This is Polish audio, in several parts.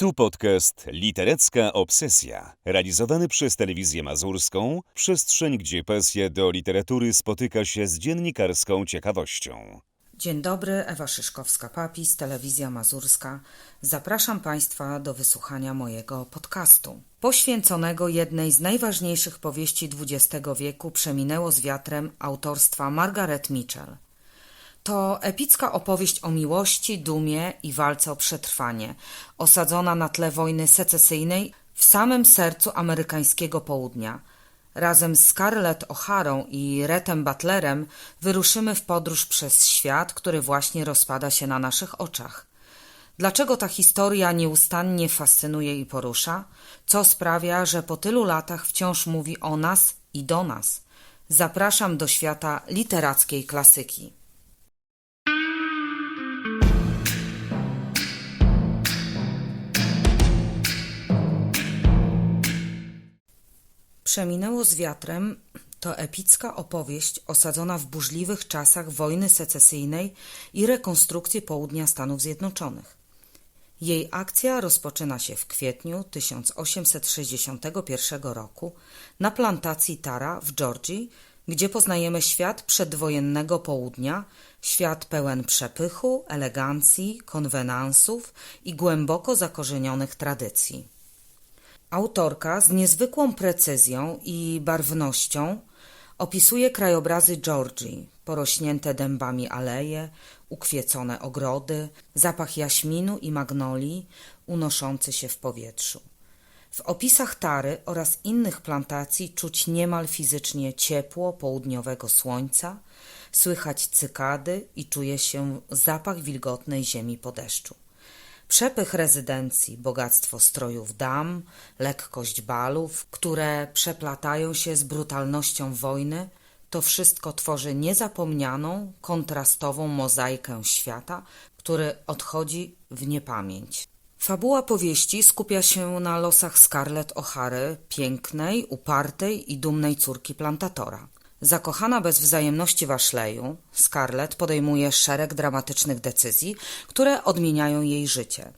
Tu podcast Literecka Obsesja, realizowany przez Telewizję Mazurską, przestrzeń, gdzie pasja do literatury spotyka się z dziennikarską ciekawością. Dzień dobry, Ewa Szyszkowska-Papis, Telewizja Mazurska. Zapraszam Państwa do wysłuchania mojego podcastu. Poświęconego jednej z najważniejszych powieści XX wieku Przeminęło z wiatrem autorstwa Margaret Mitchell. To epicka opowieść o miłości, dumie i walce o przetrwanie, osadzona na tle wojny secesyjnej w samym sercu amerykańskiego południa. Razem z Scarlett O'Harą i Retem Butlerem wyruszymy w podróż przez świat, który właśnie rozpada się na naszych oczach. Dlaczego ta historia nieustannie fascynuje i porusza? Co sprawia, że po tylu latach wciąż mówi o nas i do nas? Zapraszam do świata literackiej klasyki. Przeminęło z wiatrem to epicka opowieść osadzona w burzliwych czasach wojny secesyjnej i rekonstrukcji południa Stanów Zjednoczonych. Jej akcja rozpoczyna się w kwietniu 1861 roku na plantacji Tara w Georgii, gdzie poznajemy świat przedwojennego południa, świat pełen przepychu, elegancji, konwenansów i głęboko zakorzenionych tradycji. Autorka z niezwykłą precyzją i barwnością opisuje krajobrazy Georgii, porośnięte dębami aleje, ukwiecone ogrody, zapach jaśminu i magnolii unoszący się w powietrzu. W opisach Tary oraz innych plantacji czuć niemal fizycznie ciepło południowego słońca, słychać cykady i czuje się zapach wilgotnej ziemi po deszczu. Przepych rezydencji, bogactwo strojów dam, lekkość balów, które przeplatają się z brutalnością wojny, to wszystko tworzy niezapomnianą, kontrastową mozaikę świata, który odchodzi w niepamięć. Fabuła powieści skupia się na losach Scarlett O'Hary, pięknej, upartej i dumnej córki plantatora. Zakochana bez wzajemności w Ashleyu, Scarlett podejmuje szereg dramatycznych decyzji, które odmieniają jej życie.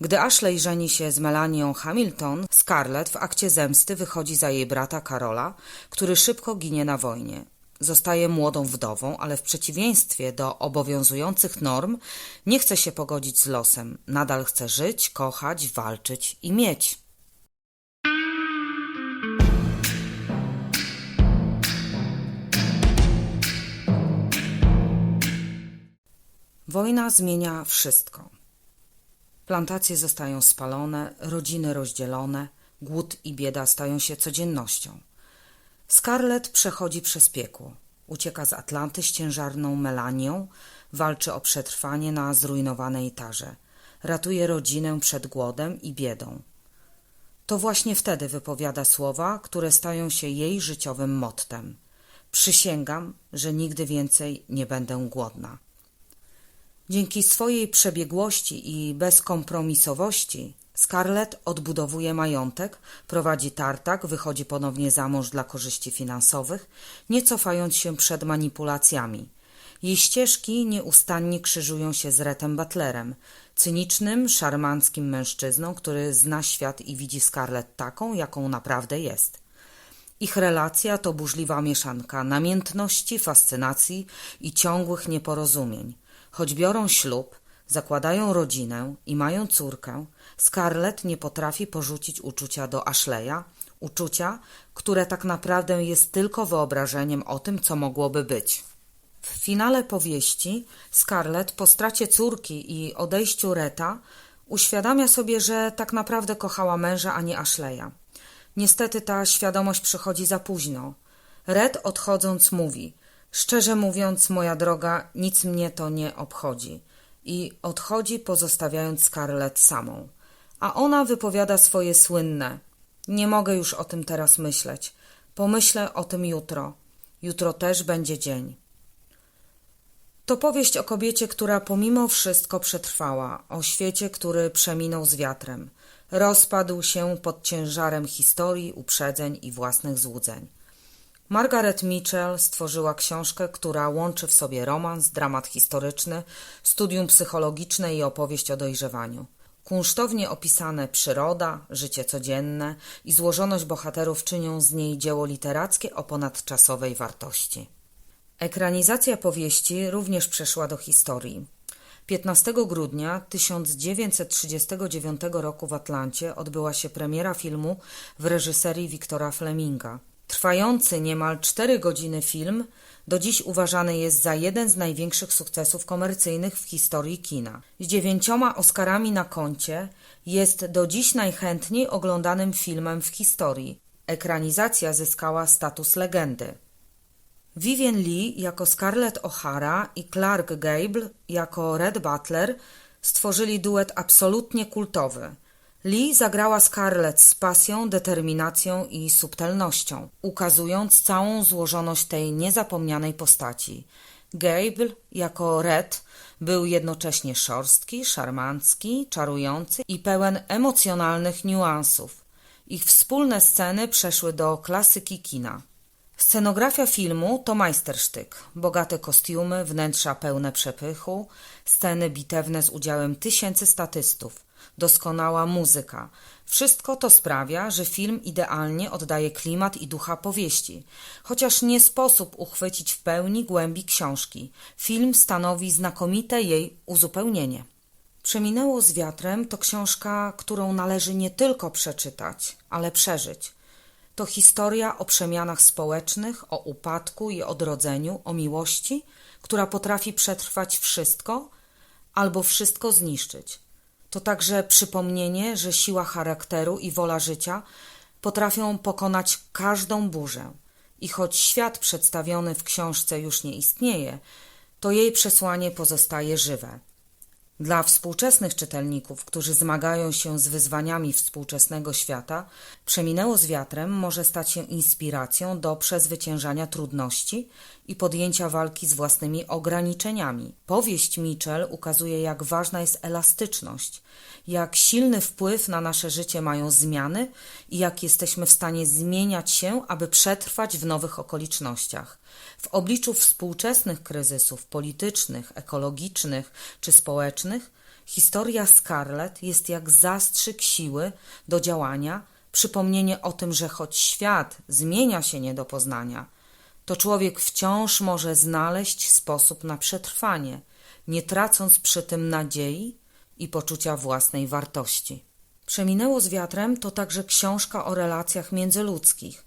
Gdy Ashley żeni się z Melanią Hamilton, Scarlett w akcie zemsty wychodzi za jej brata Karola, który szybko ginie na wojnie. Zostaje młodą wdową, ale w przeciwieństwie do obowiązujących norm nie chce się pogodzić z losem. Nadal chce żyć, kochać, walczyć i mieć. Wojna zmienia wszystko. Plantacje zostają spalone, rodziny rozdzielone, głód i bieda stają się codziennością. Scarlett przechodzi przez piekło. Ucieka z Atlanty z ciężarną Melanią, walczy o przetrwanie na zrujnowanej tarze. Ratuje rodzinę przed głodem i biedą. To właśnie wtedy wypowiada słowa, które stają się jej życiowym mottem. Przysięgam, że nigdy więcej nie będę głodna. Dzięki swojej przebiegłości i bezkompromisowości Scarlett odbudowuje majątek, prowadzi tartak, wychodzi ponownie za mąż dla korzyści finansowych, nie cofając się przed manipulacjami. Jej ścieżki nieustannie krzyżują się z Retem Butlerem, cynicznym, szarmanckim mężczyzną, który zna świat i widzi Scarlett taką, jaką naprawdę jest. Ich relacja to burzliwa mieszanka namiętności, fascynacji i ciągłych nieporozumień. Choć biorą ślub, zakładają rodzinę i mają córkę, Scarlett nie potrafi porzucić uczucia do Ashleya, uczucia, które tak naprawdę jest tylko wyobrażeniem o tym, co mogłoby być. W finale powieści Scarlett po stracie córki i odejściu Reta uświadamia sobie, że tak naprawdę kochała męża, a nie Ashleya. Niestety ta świadomość przychodzi za późno. Red odchodząc mówi: Szczerze mówiąc, moja droga, nic mnie to nie obchodzi. I odchodzi, pozostawiając Scarlett samą. A ona wypowiada swoje słynne: Nie mogę już o tym teraz myśleć. Pomyślę o tym jutro. Jutro też będzie dzień. To powieść o kobiecie, która pomimo wszystko przetrwała, o świecie, który przeminął z wiatrem. Rozpadł się pod ciężarem historii, uprzedzeń i własnych złudzeń. Margaret Mitchell stworzyła książkę, która łączy w sobie romans, dramat historyczny, studium psychologiczne i opowieść o dojrzewaniu. Kunsztownie opisane przyroda, życie codzienne i złożoność bohaterów czynią z niej dzieło literackie o ponadczasowej wartości. Ekranizacja powieści również przeszła do historii. 15 grudnia 1939 roku w Atlancie odbyła się premiera filmu w reżyserii Wiktora Fleminga. Trwający niemal 4 godziny film do dziś uważany jest za jeden z największych sukcesów komercyjnych w historii kina. Z dziewięcioma Oscarami na koncie jest do dziś najchętniej oglądanym filmem w historii. Ekranizacja zyskała status legendy. Vivien Lee jako Scarlett O'Hara i Clark Gable jako Red Butler stworzyli duet absolutnie kultowy. Lee zagrała Scarlett z pasją, determinacją i subtelnością, ukazując całą złożoność tej niezapomnianej postaci. Gable jako Red był jednocześnie szorstki, szarmancki, czarujący i pełen emocjonalnych niuansów. Ich wspólne sceny przeszły do klasyki kina. Scenografia filmu to majstersztyk. Bogate kostiumy, wnętrza pełne przepychu, sceny bitewne z udziałem tysięcy statystów, doskonała muzyka. Wszystko to sprawia, że film idealnie oddaje klimat i ducha powieści. Chociaż nie sposób uchwycić w pełni głębi książki, film stanowi znakomite jej uzupełnienie. Przeminęło z wiatrem to książka, którą należy nie tylko przeczytać, ale przeżyć. To historia o przemianach społecznych, o upadku i odrodzeniu, o miłości, która potrafi przetrwać wszystko albo wszystko zniszczyć. To także przypomnienie, że siła charakteru i wola życia potrafią pokonać każdą burzę. I choć świat przedstawiony w książce już nie istnieje, to jej przesłanie pozostaje żywe. Dla współczesnych czytelników, którzy zmagają się z wyzwaniami współczesnego świata, Przeminęło z wiatrem może stać się inspiracją do przezwyciężania trudności i podjęcia walki z własnymi ograniczeniami. Powieść Mitchell ukazuje, jak ważna jest elastyczność, jak silny wpływ na nasze życie mają zmiany i jak jesteśmy w stanie zmieniać się, aby przetrwać w nowych okolicznościach. W obliczu współczesnych kryzysów politycznych, ekologicznych czy społecznych, historia Scarlett jest jak zastrzyk siły do działania, przypomnienie o tym, że choć świat zmienia się nie do poznania, to człowiek wciąż może znaleźć sposób na przetrwanie, nie tracąc przy tym nadziei i poczucia własnej wartości. Przeminęło z wiatrem to także książka o relacjach międzyludzkich,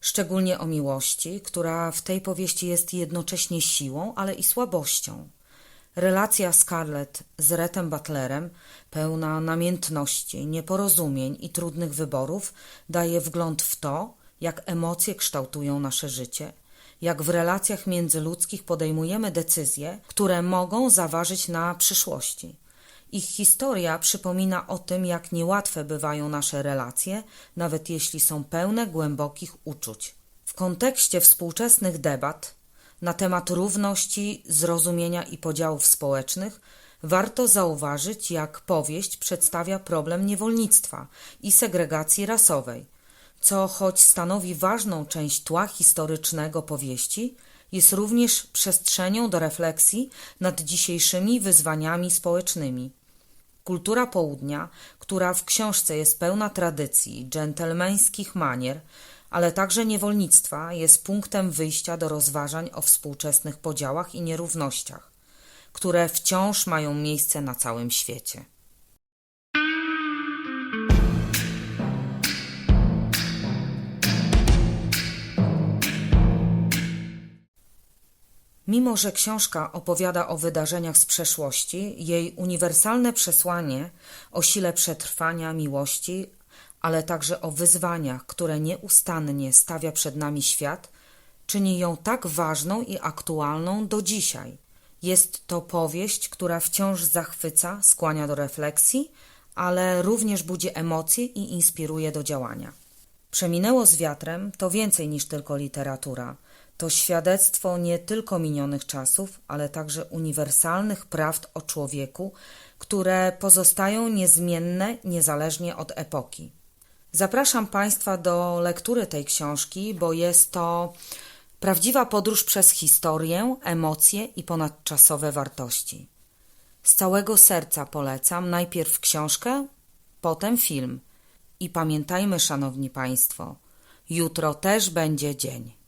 szczególnie o miłości, która w tej powieści jest jednocześnie siłą, ale i słabością. Relacja Scarlett z Retem Butlerem, pełna namiętności, nieporozumień i trudnych wyborów, daje wgląd w to, jak emocje kształtują nasze życie, jak w relacjach międzyludzkich podejmujemy decyzje, które mogą zaważyć na przyszłości. Ich historia przypomina o tym, jak niełatwe bywają nasze relacje, nawet jeśli są pełne głębokich uczuć. W kontekście współczesnych debat na temat równości, zrozumienia i podziałów społecznych, warto zauważyć, jak powieść przedstawia problem niewolnictwa i segregacji rasowej, co choć stanowi ważną część tła historycznego powieści, jest również przestrzenią do refleksji nad dzisiejszymi wyzwaniami społecznymi. Kultura południa, która w książce jest pełna tradycji, dżentelmeńskich manier, ale także niewolnictwa, jest punktem wyjścia do rozważań o współczesnych podziałach i nierównościach, które wciąż mają miejsce na całym świecie. Mimo, że książka opowiada o wydarzeniach z przeszłości, jej uniwersalne przesłanie o sile przetrwania, miłości, ale także o wyzwaniach, które nieustannie stawia przed nami świat, czyni ją tak ważną i aktualną do dzisiaj. Jest to powieść, która wciąż zachwyca, skłania do refleksji, ale również budzi emocje i inspiruje do działania. Przeminęło z wiatrem to więcej niż tylko literatura. To świadectwo nie tylko minionych czasów, ale także uniwersalnych prawd o człowieku, które pozostają niezmienne niezależnie od epoki. Zapraszam Państwa do lektury tej książki, bo jest to prawdziwa podróż przez historię, emocje i ponadczasowe wartości. Z całego serca polecam najpierw książkę, potem film. I pamiętajmy, szanowni państwo, jutro też będzie dzień.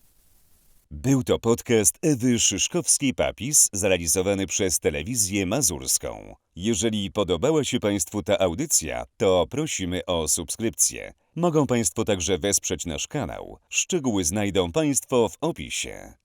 Był to podcast Ewy Szyszkowskiej-Papis, zrealizowany przez Telewizję Mazurską. Jeżeli podobała się Państwu ta audycja, to prosimy o subskrypcję. Mogą Państwo także wesprzeć nasz kanał. Szczegóły znajdą Państwo w opisie.